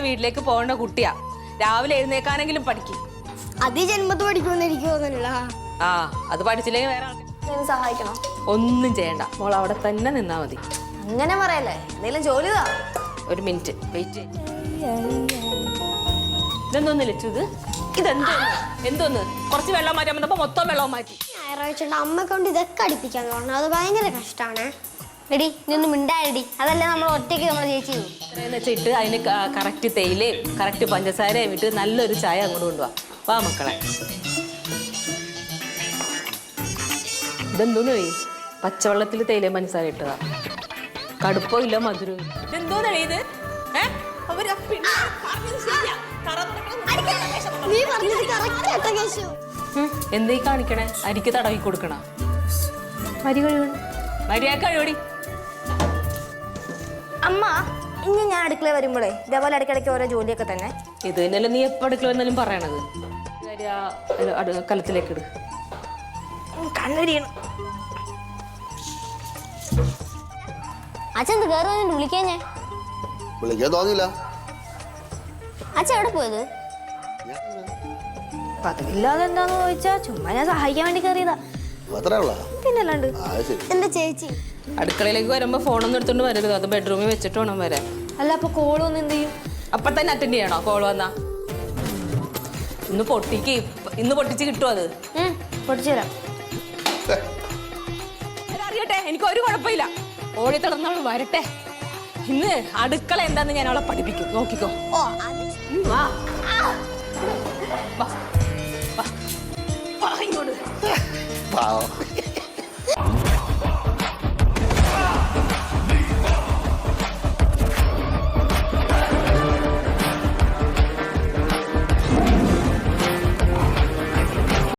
വീട്ടിലേക്ക് പോകേണ്ട കുട്ടിയാ. രാവിലെ എഴുന്നേക്കാനെങ്കിലും പഠിക്കും. അത് ജന്മത്ത് പഠിക്കുമെന്ന് എനിക്ക് തോന്നുന്നില്ല ആ അത് പഠിച്ചില്ലെങ്കിൽ വേറെ ആൾക്ക് ഞാൻ സഹായിക്കണോ? ഒന്നും ചെയ്യണ്ട. മോൾ അവിടെ തന്നെ നിന്നാ മതി. അങ്ങനെ പറയല്ലേ? എന്തെങ്കിലും ജോലി താ ഒരു മിനിറ്റ് വെയിറ്റ് ഇതെന്തോന്ന് ലച്ചു ഇത്? എന്തോന്ന്? കുറച്ച് വെള്ളം മാറ്റാൻ വന്നപ്പോ മൊത്തം വെള്ളം മാറ്റി. ഞായറാഴ്ച അമ്മ കൊണ്ട് ഇതൊക്കെ അടിപ്പിക്കാൻ പറഞ്ഞു അത് ഭയങ്കര കഷ്ടമാണ് എടി നിന്ന് മിണ്ടായടി. അതല്ലേ നമ്മൾ ഒറ്റയ്ക്ക് നമ്മൾ ചേച്ചി. ഇട്ട് ഇത്രയെന്ന് വെച്ചിട്ട് അതിന് കറക്റ്റ് തേയിലയും കറക്റ്റ് പഞ്ചസാരയും ഇട്ട് നല്ലൊരു ചായ അങ്ങോട്ട് കൊണ്ടുപോവാ വാ മക്കളെ. ഇതെന്തോന്ന് പോയി പച്ചവെള്ളത്തിൽ തേയിലയും പഞ്ചസാര ഇട്ടതാ. കടുപ്പോ ഇല്ല മധുരവും ഇല്ല. ഇതെന്തോന്നാണ് ഇത്? ഏ? അവർ ആ പെണ്ണിനെ പറഞ്ഞത് ശരിയാ. തറ തുറക്കണം. നീ പറഞ്ഞത് കറക്റ്റ് ആട്ടോ കേശു. ഉം, കാണിക്കണേ? അരിക്ക് തടവി കൊടുക്കണ? മരി കഴിവടി അമ്മ ഇനി ഞാൻ അടുക്കള വരുമ്പോഴേ ഇതേപോലെ ഇടയ്ക്കിടയ്ക്ക് ഓരോ ജോലിയൊക്കെ തന്നെ. ഇത് തന്നെയല്ലേ നീ എപ്പോ അടുക്കള വന്നാലും പറയണത്? കാര്യം ആ ഒരു അടു- കലത്തിലേക്ക് ഇട്. കണ്ണരിയണം അച്ഛൻ കയറി വന്നിട്ട് വിളിക്കാൻ ഞാൻ? വിളിക്കാൻ തോന്നിയില്ല. അച്ഛൻ എവിടെ പോയത്? പതിവില്ലാതെ എന്താന്ന് ചോദിച്ചാ ചുമ്മാ ഞാൻ സഹായിക്കാൻ വേണ്ടി കയറിയതാ എന്റെ ചേച്ചി? അടുക്കളയിലേക്ക് വരുമ്പോ ഫോണൊന്നും എടുത്തോണ്ട് വരരുത്. അത് ബെഡ്റൂമിൽ വെച്ചിട്ട് വേണം വരാൻ. അല്ല അപ്പൊ കോൾ വന്ന് എന്ത് ചെയ്യും? അപ്പൊ തന്നെ അറ്റൻഡ് ചെയ്യണോ? കോൾ വന്നാ? ഇന്ന് പൊട്ടിക്ക്. ഇന്ന് പൊട്ടിച്ച് കിട്ടുമോ അത്. പൊട്ടിച്ചു തരാം. അറിയട്ടെ എനിക്ക് ഒരു കുഴപ്പമില്ല. ഓടി തളർന്നവൾ വരട്ടെ. ഇന്ന് അടുക്കള എന്താന്ന് ഞാൻ അവളെ പഠിപ്പിക്കും. നോക്കിക്കോ. ഓ വാ. വാ